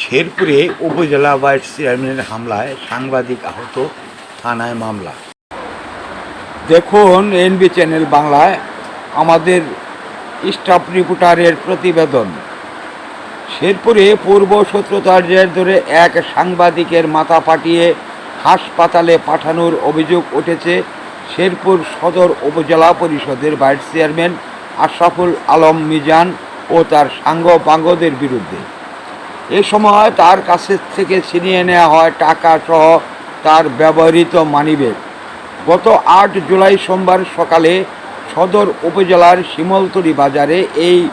শেরপুরে উপজেলা ভাইস চেয়ারম্যানের হামলায় সাংবাদিক আহত থানায় মামলা। দেখুন এনবি চ্যানেল বাংলায় আমাদের স্টাফ রিপোর্টারের প্রতিবেদন। শেরপুরে পূর্ব শত্রুতার জের ধরে এক সাংবাদিকের মাথা পাঠিয়ে হাসপাতালে পাঠানোর অভিযোগ উঠেছে শেরপুর সদর উপজেলা পরিষদের ভাইস চেয়ারম্যান আশরাফুল আলম মিজান ও তার সাঙ্গ বাঙ্গদের বিরুদ্ধে। এ সময় তার কাছে থেকে ছিনিয়ে নেওয়া হয় টাকা সহ তার ব্যবহৃত মানিব্যাগ। গত আট জুলাই সোমবার সকালে সদর উপজেলার শিমলতলি বাজারে এই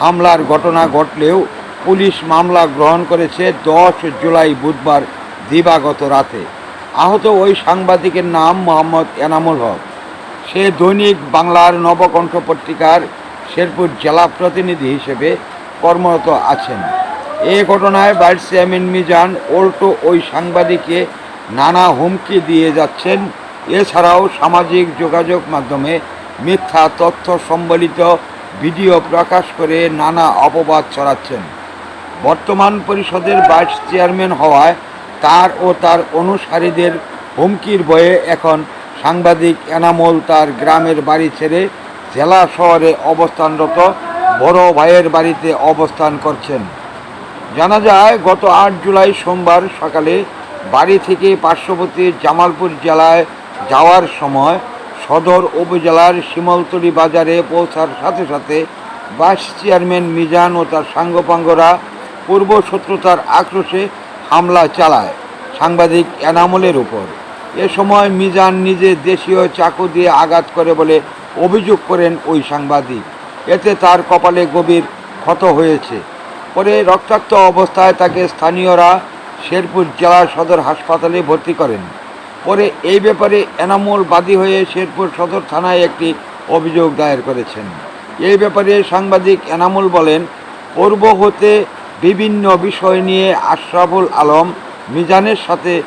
হামলার ঘটনা ঘটলেও পুলিশ মামলা গ্রহণ করেছে দশ জুলাই বুধবার দিবাগত রাতে। আহত ওই সাংবাদিকের নাম মোহাম্মদ এনামুল হক। সে দৈনিক বাংলার নবকণ্ঠ পত্রিকার শেরপুর জেলা প্রতিনিধি হিসেবে কর্মরত আছেন। এ ঘটনায় ভাইস চেয়ারম্যান মিজান উল্টো ওই সাংবাদিককে নানা হুমকি দিয়ে যাচ্ছেন। এছাড়াও সামাজিক যোগাযোগ মাধ্যমে মিথ্যা তথ্য সম্বলিত ভিডিও প্রকাশ করে নানা অপবাদ ছড়াচ্ছেন। বর্তমান পরিষদের ভাইস চেয়ারম্যান হওয়ায় তার ও তার অনুসারীদের হুমকির বয়ে এখন সাংবাদিক এনামল তার গ্রামের বাড়ি ছেড়ে জেলা শহরে অবস্থানরত বড় ভাইয়ের বাড়িতে অবস্থান করছেন। জানা যায়, গত আট জুলাই সোমবার সকালে বাড়ি থেকে পার্শ্ববর্তী জামালপুর জেলায় যাওয়ার সময় সদর উপজেলার শিমলতলি বাজারে পৌঁছার সাথে সাথে ভাইস চেয়ারম্যান মিজান ও তার সাঙ্গপাঙ্গরা পূর্ব শত্রুতার আক্রোশে হামলা চালায় সাংবাদিক এনামলের উপর। এ সময় মিজান নিজে দেশীয় চাকু দিয়ে আঘাত করে বলে অভিযোগ করেন ওই সাংবাদিক। এতে তার কপালে গভীর ক্ষত হয়েছে। পরে রক্তাক্ত অবস্থায় তাকে স্থানীয়রা শেরপুর জেলা সদর হাসপাতালে ভর্তি করেন। পরে এই ব্যাপারে এনামুল বাদী হয়ে শেরপুর সদর থানায় একটি অভিযোগ দায়ের করেছেন। এই ব্যাপারে সাংবাদিক এনামুল বলেন, পূর্ব হতে বিভিন্ন বিষয় নিয়ে আশরাফুল আলম মিজানের সাথে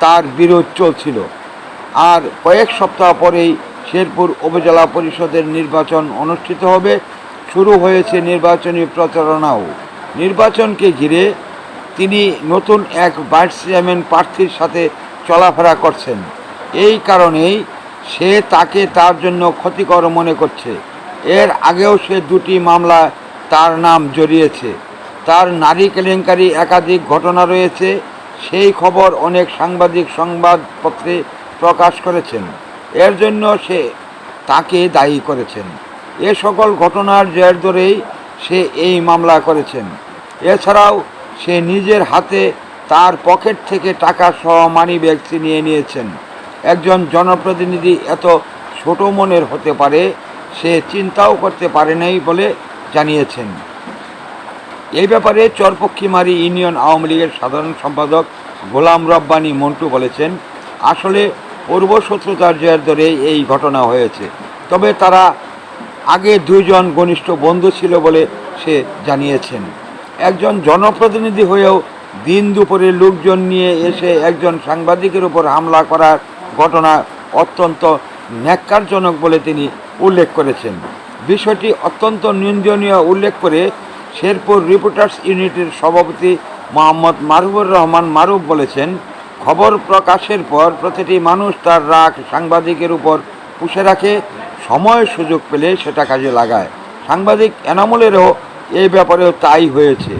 তার বিরোধ চলছিল। আর কয়েক সপ্তাহ পরেই শেরপুর উপজেলা পরিষদের নির্বাচন অনুষ্ঠিত হবে। শুরু হয়েছে নির্বাচনী প্রচারণাও। নির্বাচনকে ঘিরে তিনি নতুন এক ভাইস চেয়ারম্যান প্রার্থীর সাথে চলাফেরা করছেন। এই কারণেই সে তাকে তার জন্য ক্ষতিকর মনে করছে। এর আগেও সে দুটি মামলা তার নাম জড়িয়েছে। তার নারী কেলেঙ্কারি একাধিক ঘটনা রয়েছে, সেই খবর অনেক সাংবাদিক সংবাদপত্রে প্রকাশ করেছেন। এর জন্য সে তাকে দায়ী করেছেন। এ সকল ঘটনার জের ধরেই সে এই মামলা করেছেন। এছাড়াও সে নিজের হাতে তার পকেট থেকে টাকা সহ মানি ব্যাগ ছিনিয়ে নিয়েছেন। একজন জনপ্রতিনিধি এত ছোট মনের হতে পারে, সে চিন্তাও করতে পারে নাই বলে জানিয়েছেন। এই ব্যাপারে চরপক্ষীমারি ইউনিয়ন আওয়ামী লীগের সাধারণ সম্পাদক গোলাম রব্বানি মন্টু বলেছেন, আসলে পূর্ব শত্রুতার জের ধরে এই ঘটনা হয়েছে। তবে তারা আগে দুইজন ঘনিষ্ঠ বন্ধু ছিল বলে সে জানিয়েছেন। একজন জনপ্রতিনিধি হয়েও দিন দুপুরে লোকজন নিয়ে এসে একজন সাংবাদিকের উপর হামলা করার ঘটনা অত্যন্ত ন্যাক্কারজনক বলে তিনি উল্লেখ করেছেন। বিষয়টি অত্যন্ত নিন্দনীয় উল্লেখ করে শেরপুর রিপোর্টার্স ইউনিটের সভাপতি মোহাম্মদ মারুফুর রহমান মারুফ বলেছেন, খবর প্রকাশের পর প্রতিটি মানুষ তার রাগ সাংবাদিকের উপর পুষে রাখে সময় সুযোগ পেলে সেটা কাজে লাগায়। সাংবাদিক এনামলেরও এই ব্যাপারেও তাই হয়েছে।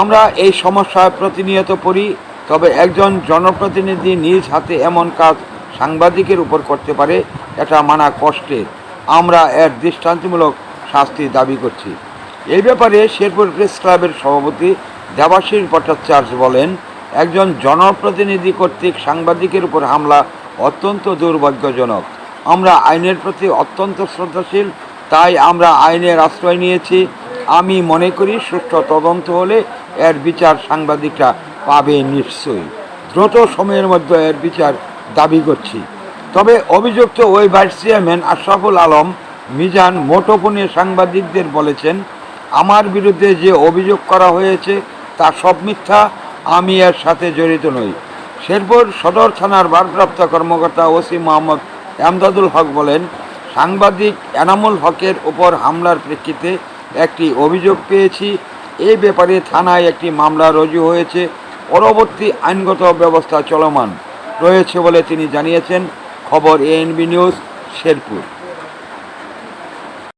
আমরা এই সমস্যায় প্রতিনিয়ত পড়ি, তবে একজন জনপ্রতিনিধি নিজ হাতে এমন কাজ সাংবাদিকের উপর করতে পারে, এটা মানা কষ্টের। আমরা এর দৃষ্টান্তমূলক শাস্তি দাবি করছি। এই ব্যাপারে শেরপুর প্রেস ক্লাবের সভাপতি দেবাশিস ভট্টাচার্য বলেন, একজন জনপ্রতিনিধি কর্তৃক সাংবাদিকের উপর হামলা অত্যন্ত দুর্ভাগ্যজনক। আমরা আইনের প্রতি অত্যন্ত শ্রদ্ধাশীল, তাই আমরা আইনের আশ্রয় নিয়েছি। আমি মনে করি সুষ্ঠু তদন্ত হলে এর বিচার সাংবাদিকরা পাবে নিশ্চয়ই। দ্রুত সময়ের মধ্যে এর বিচার দাবি করছি। তবে অভিযুক্ত ওই ভাইস চেয়ারম্যান আশরাফুল আলম মিজান মুঠোফোনে সাংবাদিকদের বলেছেন, আমার বিরুদ্ধে যে অভিযোগ করা হয়েছে তা সব মিথ্যা, আমি এর সাথে জড়িত নই। শেরপুর সদর থানার ভারপ্রাপ্ত কর্মকর্তা ওসি মোহাম্মদ এমদাদুল হক বলেন, সাংবাদিক এনামুল হকের ওপর হামলার প্রেক্ষিতে একটি অভিযোগ পেয়েছি। এই ব্যাপারে থানায় একটি মামলা রুজু হয়েছে। পরবর্তী আইনগত ব্যবস্থা চলমান রয়েছে বলে তিনি জানিয়েছেন। খবর এএনবি নিউজ, শেরপুর।